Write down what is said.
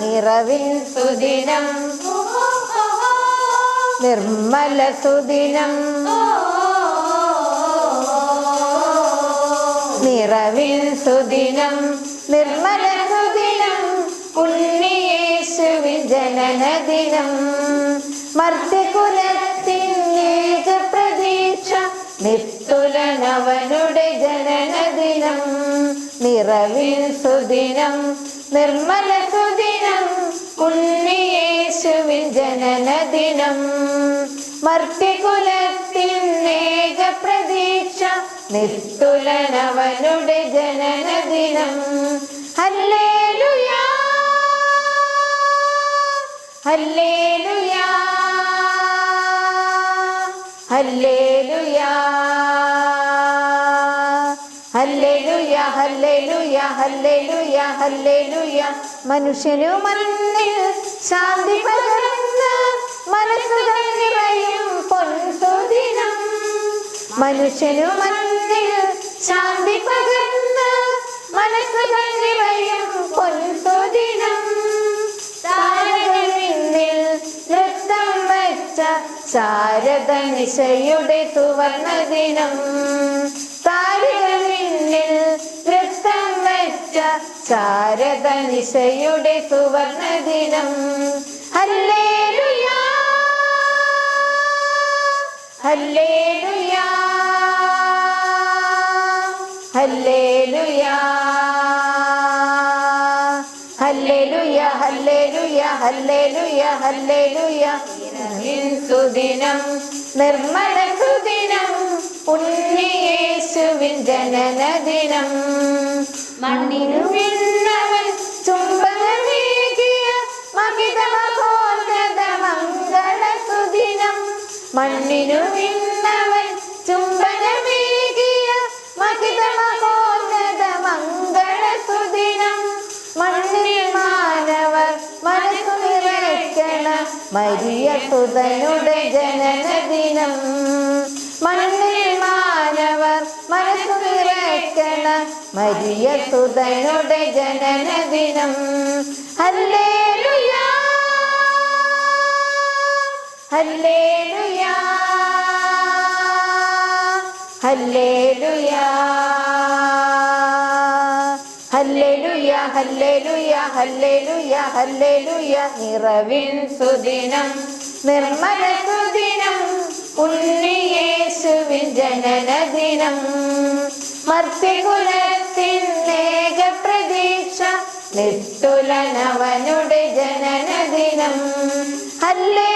നിറവിൻ സുദിനം. നിർമ്മല സുദിനം. നിറവിൻ സുദിനം. നിർമ്മല ജനനദിനം മർത്യകുലത്തിനേക പ്രതീക്ഷ നിസ്തുലനവനുടെ ജനനദിനം നിറവിൽ സുദിനം നിർമ്മല സുദിനം ഉണ്ണിയേശുവിൻ ജനനദിനം. മർത്യകുലത്തിനേക പ്രതീക്ഷ നിസ്തുലനവനുടെ ജനനദിനം. ഹല്ലേലൂയാ. മനുഷ്യനു മണ്ണിൽ ശാന്തി പകർന്ന മനസ്സുകൾ മനുഷ്യനു മണ്ണിൽ ശാന്തി ശാരദ നിശയുടെ സുവർണ ദിനം താരകമിന്നിൽ നൃത്തം വെച്ച ശാരദനിശയുടെ സുവർണ ദിനം ഹല്ലേലൂയാ! ഹല്ലേലൂയാ! ഹല്ലേലൂയാ ഹല്ലേലൂയ ഹല്ലേലൂയ ഹല്ലേലൂയ ഹല്ലേലൂയ! സുദിനം നിർമ്മല സുദിനം ഉണ്ണിയേശുവിൻ ജനനദിനം. മണ്ണിനു മരിയ സുതനുടെ ജനനദിനം. മണ്ണിൽ മാനവർ മനസ്സു നിറയ്ക്കണ മരിയ സുതനുടെ ജനനദിനം. അല്ലേ Hallelujah. ഹല്ലേലൂയാ. ഹല്ലേലൂയ ഹല്ലേലൂയ ഹല്ലേലൂയ ഹല്ലേലൂയ. നിറവിൻ സുദിനം നിർമ്മല സുദിനം ഉണ്ണിയേശുവിൻ ജനനദിനം. മർത്തികുലത്തിൻ ഏക പ്രതീക്ഷ നിസ്തുലനവനുടെ ജനനദിനം. ഹല്ലേലൂയ